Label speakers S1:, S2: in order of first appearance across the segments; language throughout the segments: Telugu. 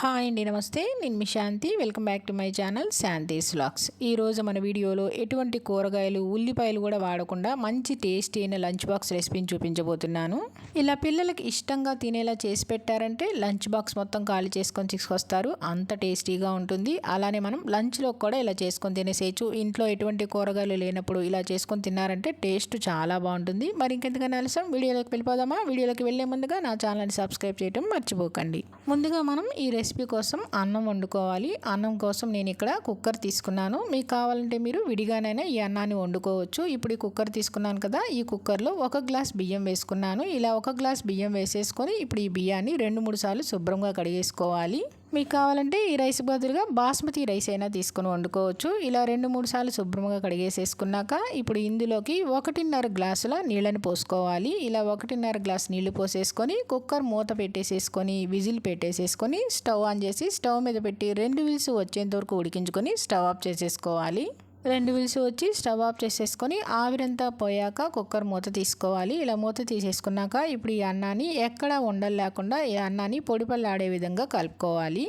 S1: హాయ్ అండి నమస్తే. నేను మీ Shanthi. Welcome back to my channel Shanthi's vlogs. ఈరోజు మన వీడియోలో ఎటువంటి కూరగాయలు ఉల్లిపాయలు కూడా వాడకుండా మంచి టేస్టీ అయిన లంచ్ బాక్స్ రెసిపీని చూపించబోతున్నాను. ఇలా పిల్లలకి ఇష్టంగా తినేలా చేసి పెట్టారంటే లంచ్ బాక్స్ మొత్తం ఖాళీ చేసుకొని తీసుకొస్తారు. అంత టేస్టీగా ఉంటుంది. అలానే మనం లంచ్లో కూడా ఇలా చేసుకొని తినేసేయచ్చు. ఇంట్లో ఎటువంటి కూరగాయలు లేనప్పుడు ఇలా చేసుకొని తిన్నారంటే టేస్ట్ చాలా బాగుంటుంది. మరి ఇంకెందుకన్నా ఆలస్యం? వీడియోలోకి వెళ్ళిపోదామా? వీడియోలోకి వెళ్ళే ముందుగా నా ఛానల్ని సబ్స్క్రైబ్ చేయడం మర్చిపోకండి. ముందుగా మనం ఈ రెసిపీ రెసిపీ కోసం అన్నం వండుకోవాలి. అన్నం కోసం నేను ఇక్కడ కుక్కర్ తీసుకున్నాను. మీకు కావాలంటే మీరు విడిగానైనా ఈ అన్నాన్ని వండుకోవచ్చు. ఇప్పుడు ఈ కుక్కర్ తీసుకున్నాను కదా ఈ కుక్కర్లో ఒక గ్లాస్ బియ్యం వేసుకున్నాను. ఇలా ఒక గ్లాస్ బియ్యం వేసేసుకొని ఇప్పుడు ఈ బియ్యాన్ని రెండు మూడు సార్లు శుభ్రంగా కడిగేసుకోవాలి. మీకు కావాలంటే ఈ రైస్ బదులుగా బాస్మతి రైస్ అయినా తీసుకొని వండుకోవచ్చు. ఇలా రెండు మూడు సార్లు శుభ్రంగా కడిగేసేసుకున్నాక ఇప్పుడు ఇందులోకి ఒకటిన్నర గ్లాసుల నీళ్ళని పోసుకోవాలి. ఇలా ఒకటిన్నర గ్లాస్ నీళ్ళు పోసేసుకొని కుక్కర్ మూత పెట్టేసేసుకొని విజిల్ పెట్టేసేసుకొని స్టవ్ ఆన్ చేసి స్టవ్ మీద పెట్టి రెండు విల్స్ వచ్చేంత వరకు ఉడికించుకొని స్టవ్ ఆఫ్ చేసేసుకోవాలి. రెండు విల్స్ వచ్చి స్టవ్ ఆఫ్ చేసేసుకొని ఆవిరంతా పోయాక కుక్కర్ మూత తీసుకోవాలి. ఇలా మూత తీసేసుకున్నాక ఇప్పుడు ఈ అన్నాన్ని ఎక్కడ ఉండలు లేకుండా ఈ అన్నాన్ని పొడిపల్లాడే విధంగా కలుపుకోవాలి.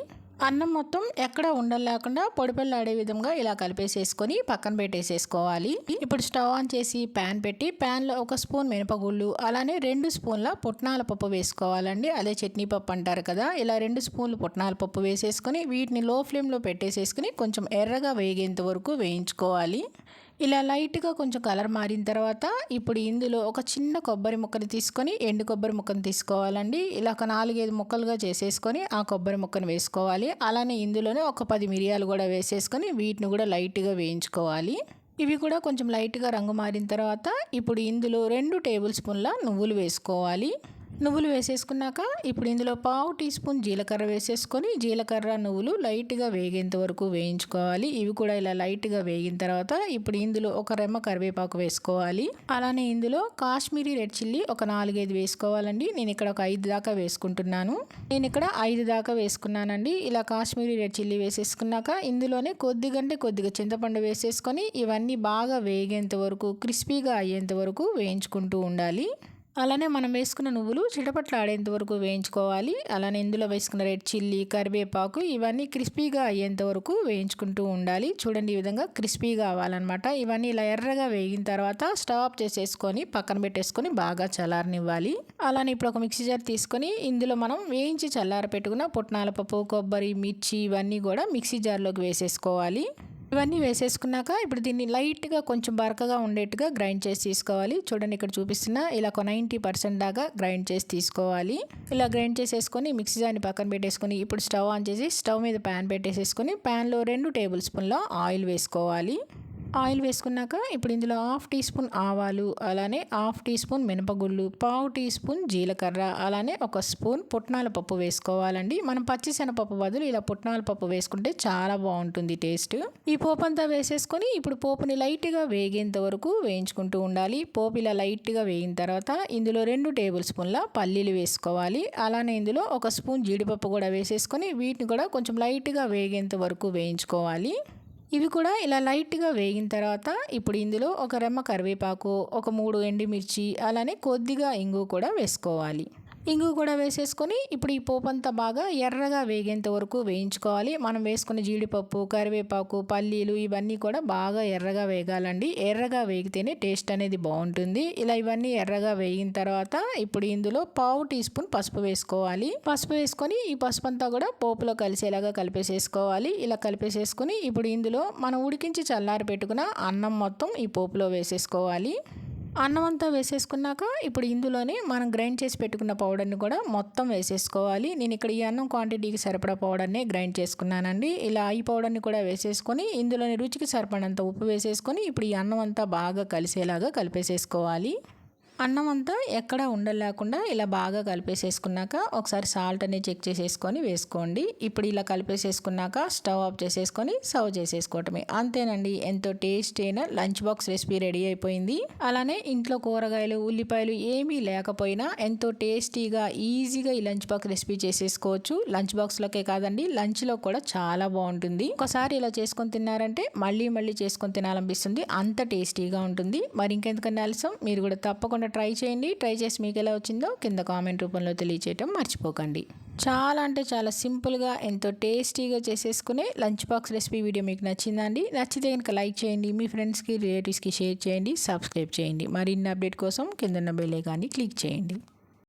S1: అన్నం మొత్తం ఎక్కడ ఉండలు లేకుండా పొడిపల్లాడే విధంగా ఇలా కలిపేసేసుకొని పక్కన పెట్టేసేసుకోవాలి. ఇప్పుడు స్టవ్ ఆన్ చేసి ప్యాన్ పెట్టి ప్యాన్లో ఒక స్పూన్ మినపగుళ్ళు అలానే రెండు స్పూన్ల పుట్నాల పప్పు వేసుకోవాలండి. అదే చట్నీ పప్పు అంటారు కదా ఇలా రెండు స్పూన్లు పుట్నాల పప్పు వేసేసుకొని వీటిని లో ఫ్లేమ్లో పెట్టేసేసుకుని కొంచెం ఎర్రగా వేగేంత వరకు వేయించుకోవాలి. ఇలా లైట్గా కొంచెం కలర్ మారిన తర్వాత ఇప్పుడు ఇందులో ఒక చిన్న కొబ్బరి ముక్కని తీసుకొని ఎండు కొబ్బరి ముక్కను తీసుకోవాలండి. ఇలా ఒక నాలుగైదు ముక్కలుగా చేసేసుకొని ఆ కొబ్బరి ముక్కను వేసుకోవాలి. అలానే ఇందులోనే ఒక పది మిరియాలు కూడా వేసేసుకొని వీటిని కూడా లైట్గా వేయించుకోవాలి. ఇవి కూడా కొంచెం లైట్గా రంగు మారిన తర్వాత ఇప్పుడు ఇందులో రెండు టేబుల్ స్పూన్ల నువ్వులు వేసుకోవాలి. నువ్వులు వేసేసుకున్నాక ఇప్పుడు ఇందులో పావు టీ స్పూన్ జీలకర్ర వేసేసుకొని జీలకర్ర నువ్వులు లైట్గా వేగేంత వరకు వేయించుకోవాలి. ఇవి కూడా ఇలా లైట్గా వేగిన తర్వాత ఇప్పుడు ఇందులో ఒక రెమ్మ కరివేపాకు వేసుకోవాలి. అలానే ఇందులో కాశ్మీరీ రెడ్ చిల్లీ ఒక నాలుగైదు వేసుకోవాలండి. నేను ఇక్కడ ఒక ఐదు దాకా వేసుకుంటున్నాను. నేను ఇక్కడ ఐదు దాకా వేసుకున్నానండి. ఇలా కాశ్మీరీ రెడ్ చిల్లీ వేసేసుకున్నాక ఇందులోనే కొద్దిగంటే కొద్దిగా చింతపండు వేసేసుకొని ఇవన్నీ బాగా వేగేంత వరకు క్రిస్పీగా అయ్యేంత వరకు వేయించుకుంటూ ఉండాలి. అలానే మనం వేసుకున్న నువ్వులు చిటపట్లు ఆడేంత వరకు వేయించుకోవాలి. అలానే ఇందులో వేసుకున్న రెడ్ చిల్లీ కరివేపాకు ఇవన్నీ క్రిస్పీగా అయ్యేంత వరకు వేయించుకుంటూ ఉండాలి. చూడండి ఈ విధంగా క్రిస్పీగా అవ్వాలన్నమాట. ఇవన్నీ ఇలా ఎర్రగా వేగిన తర్వాత స్టవ్ ఆఫ్ చేసేసుకొని పక్కన పెట్టేసుకొని బాగా చల్లారనివ్వాలి. అలానే ఇప్పుడు ఒక మిక్సీ జార్ తీసుకొని ఇందులో మనం వేయించి చల్లార పెట్టుకున్న పుట్నాల పప్పు కొబ్బరి మిర్చి ఇవన్నీ కూడా మిక్సీ జార్లోకి వేసేసుకోవాలి. ఇవన్నీ వేసేసుకున్నాక ఇప్పుడు దీన్ని లైట్గా కొంచెం బరకగా ఉండేట్టుగా గ్రైండ్ చేసి తీసుకోవాలి. చూడండి ఇక్కడ చూపిస్తున్న ఇలా ఒక నైంటీ పర్సెంట్ దాకా గ్రైండ్ చేసి తీసుకోవాలి. ఇలా గ్రైండ్ చేసేసుకొని మిక్సీ జార్ని పక్కన పెట్టేసుకొని ఇప్పుడు స్టవ్ ఆన్ చేసి స్టవ్ మీద ప్యాన్ పెట్టేసేసుకొని ప్యాన్లో రెండు టేబుల్ స్పూన్ల ఆయిల్ వేసుకోవాలి. ఆయిల్ వేసుకున్నాక ఇప్పుడు ఇందులో హాఫ్ టీ స్పూన్ ఆవాలు అలానే హాఫ్ టీ స్పూన్ మినపగుళ్ళు పావు టీ స్పూన్ జీలకర్ర అలానే ఒక స్పూన్ పుట్నాల పప్పు వేసుకోవాలండి. మనం పచ్చిశనగపప్పు బదులు ఇలా పుట్నాల పప్పు వేసుకుంటే చాలా బాగుంటుంది టేస్ట్. ఈ పోపు అంతా వేసేసుకొని ఇప్పుడు పోపుని లైట్గా వేగేంత వరకు వేయించుకుంటూ ఉండాలి. పోపు ఇలా లైట్గా వేగిన తర్వాత ఇందులో రెండు టేబుల్ స్పూన్ల పల్లీలు వేసుకోవాలి. అలానే ఇందులో ఒక స్పూన్ జీడిపప్పు కూడా వేసేసుకొని వీటిని కూడా కొంచెం లైట్గా వేగేంత వరకు వేయించుకోవాలి. ఇవి కూడా ఇలా లైట్గా వేగిన తర్వాత ఇప్పుడు ఇందులో ఒక రెమ్మ కరివేపాకు ఒక మూడు ఎండిమిర్చి అలానే కొద్దిగా ఇంగు కూడా వేసుకోవాలి. ఇంగు కూడా వేసేసుకొని ఇప్పుడు ఈ పోపు అంతా బాగా ఎర్రగా వేగేంత వరకు వేయించుకోవాలి. మనం వేసుకున్న జీడిపప్పు కరివేపాకు పల్లీలు ఇవన్నీ కూడా బాగా ఎర్రగా వేగాలండి. ఎర్రగా వేగితేనే టేస్ట్ అనేది బాగుంటుంది. ఇలా ఇవన్నీ ఎర్రగా వేగిన తర్వాత ఇప్పుడు ఇందులో పావు టీ స్పూన్ పసుపు వేసుకోవాలి. పసుపు వేసుకొని ఈ పసుపు అంతా కూడా పోపులో కలిసేలాగా కలిపేసేసుకోవాలి. ఇలా కలిపేసేసుకొని ఇప్పుడు ఇందులో మనం ఉడికించి చల్లారి పెట్టుకున్న అన్నం మొత్తం ఈ పోపులో వేసేసుకోవాలి. అన్నం అంతా వేసేసుకున్నాక ఇప్పుడు ఇందులోనే మనం గ్రైండ్ చేసి పెట్టుకున్న పౌడర్ని కూడా మొత్తం వేసేసుకోవాలి. నేను ఇక్కడ ఈ అన్నం క్వాంటిటీకి సరిపడా పౌడర్ని గ్రైండ్ చేసుకున్నానండి. ఇలా ఈ పౌడర్ని కూడా వేసేసుకొని ఇందులోని రుచికి సరిపడినంత ఉప్పు వేసేసుకొని ఇప్పుడు ఈ అన్నం అంతా బాగా కలిసేలాగా కలిపేసేసుకోవాలి. అన్నం అంతా ఎక్కడ ఉండలేకుండా ఇలా బాగా కలిపేసేసుకున్నాక ఒకసారి సాల్ట్ అనేది చెక్ చేసేసుకొని వేసుకోండి. ఇప్పుడు ఇలా కలిపేసేసుకున్నాక స్టవ్ ఆఫ్ చేసేసుకొని సర్వ్ చేసేసుకోవటమే. అంతేనండి ఎంతో టేస్ట్ అయిన లంచ్ బాక్స్ రెసిపీ రెడీ అయిపోయింది. అలానే ఇంట్లో కూరగాయలు ఉల్లిపాయలు ఏమీ లేకపోయినా ఎంతో టేస్టీగా ఈజీగా ఈ లంచ్ బాక్స్ రెసిపీ చేసేసుకోవచ్చు. లంచ్ బాక్స్లోకే కాదండి లంచ్లో కూడా చాలా బాగుంటుంది. ఒకసారి ఇలా చేసుకొని తిన్నారంటే మళ్ళీ మళ్ళీ చేసుకొని తినాలనిపిస్తుంది. అంత టేస్టీగా ఉంటుంది. మరి ఇంకెందుకన్నా ఆలస్యం? మీరు కూడా తప్పకుండా తప్పకుండా ట్రై చేయండి. ట్రై చేసి మీకు ఎలా వచ్చిందో కింద కామెంట్ రూపంలో తెలియచేయటం మర్చిపోకండి. చాలా అంటే చాలా సింపుల్గా ఎంతో టేస్టీగా చేసేసుకునే లంచ్ బాక్స్ రెసిపీ వీడియో మీకు నచ్చిందండి. నచ్చితే కనుక లైక్ చేయండి. మీ ఫ్రెండ్స్కి రిలేటివ్స్కి షేర్ చేయండి. సబ్స్క్రైబ్ చేయండి. మరిన్ని అప్డేట్ కోసం కింద బెల్ ఐకాన్ని క్లిక్ చేయండి.